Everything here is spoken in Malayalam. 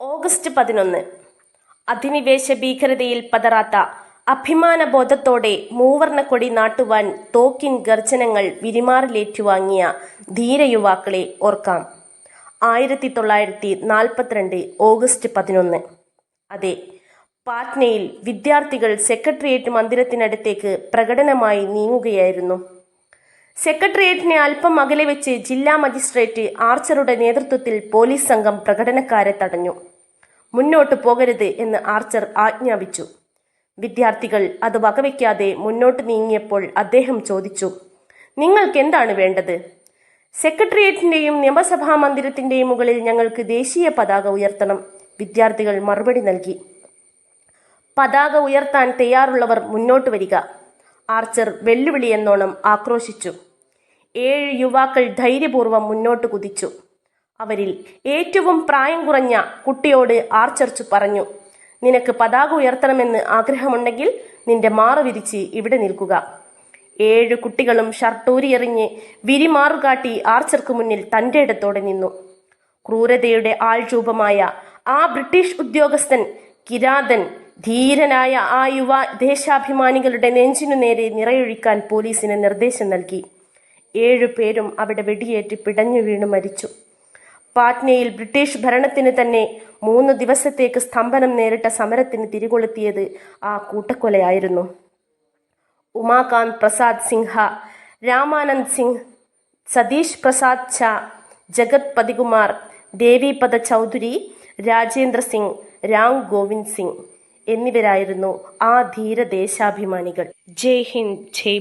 ഓഗസ്റ്റ് പതിനൊന്ന്. അധിനിവേശ ഭീകരതയിൽ പതറാത്ത അഭിമാന അഭിമാനബോധത്തോടെ മൂവർണക്കൊടി നാട്ടുവാൻ തോക്കിൻ ഗർജനങ്ങൾ വിരിമാറിലേറ്റുവാങ്ങിയ ധീരയുവാക്കളെ ഓർക്കാം ആയിരത്തി തൊള്ളായിരത്തി നാൽപ്പത്തിരണ്ട് ഓഗസ്റ്റ് പതിനൊന്ന്. അതെ പാറ്റ്നയിൽ വിദ്യാർത്ഥികൾ സെക്രട്ടേറിയറ്റ് മന്ദിരത്തിനടുത്തേക്ക് പ്രകടനമായി നീങ്ങുകയായിരുന്നു. സെക്രട്ടേറിയറ്റിനെ അല്പം അകലെ വെച്ച് ജില്ലാ മജിസ്ട്രേറ്റ് ആർച്ചറുടെ നേതൃത്വത്തിൽ പോലീസ് സംഘം പ്രകടനക്കാരെ തടഞ്ഞു. മുന്നോട്ട് പോകരുത് എന്ന് ആർച്ചർ ആജ്ഞാപിച്ചു. വിദ്യാർത്ഥികൾ അത് വകവയ്ക്കാതെ മുന്നോട്ട് നീങ്ങിയപ്പോൾ അദ്ദേഹം ചോദിച്ചു നിങ്ങൾക്ക് എന്താണ് വേണ്ടത്? സെക്രട്ടേറിയറ്റിന്റെയും നിയമസഭാ മന്ദിരത്തിന്റെയും മുകളിൽ ഞങ്ങൾക്ക് ദേശീയ പതാക ഉയർത്തണം വിദ്യാർത്ഥികൾ മറുപടി നൽകി. പതാക ഉയർത്താൻ തയ്യാറുള്ളവർ മുന്നോട്ട് വരിക ആർച്ചർ വെല്ലുവിളി എന്നോണം ആക്രോശിച്ചു. ഏഴ് യുവാക്കൾ ധൈര്യപൂർവം മുന്നോട്ട് കുതിച്ചു. അവരിൽ ഏറ്റവും പ്രായം കുറഞ്ഞ കുട്ടിയോട് ആർച്ചർച്ചു പറഞ്ഞു നിനക്ക് പതാക ഉയർത്തണമെന്ന് ആഗ്രഹമുണ്ടെങ്കിൽ നിന്റെ മാറു വിരിച്ച് ഇവിടെ നിൽക്കുക ഏഴ് കുട്ടികളും ഷർട്ടൂരിയെറിഞ്ഞ് വിരിമാറുകാട്ടി ആർച്ചർക്ക് മുന്നിൽ തന്റെ ഇടത്തോടെ നിന്നു. ക്രൂരതയുടെ ആൾരൂപമായ ആ ബ്രിട്ടീഷ് ഉദ്യോഗസ്ഥൻ കിരാതൻ ധീരനായ ആ യുവ ദേശാഭിമാനികളുടെ നെഞ്ചിനു നേരെ നിറയൊഴിക്കാൻ പോലീസിന് നിർദ്ദേശം നൽകി. ഏഴു പേരും അവിടെ വെടിയേറ്റ് പിടഞ്ഞു വീണു മരിച്ചു. പാറ്റ്നയിൽ ബ്രിട്ടീഷ് ഭരണത്തിന് തന്നെ മൂന്ന് ദിവസത്തേക്ക് സ്തംഭനം നേരിട്ട സമരത്തിന് തിരികൊളുത്തിയത് ആ കൂട്ടക്കൊലയായിരുന്നു. ഉമാകാന്ത് പ്രസാദ് സിൻഹ രാമാനന്ദ് സിംഗ് സതീഷ് പ്രസാദ് ഝാ ജഗത് പതികുമാർ ദേവിപദ ചൗധരി രാജേന്ദ്ര സിംഗ് രാം ഗോവിന്ദ് സിംഗ് എന്നിവരായിരുന്നു ആ ധീര ദേശാഭിമാനികൾ. ജയ് ഹിന്ദ് ജയ്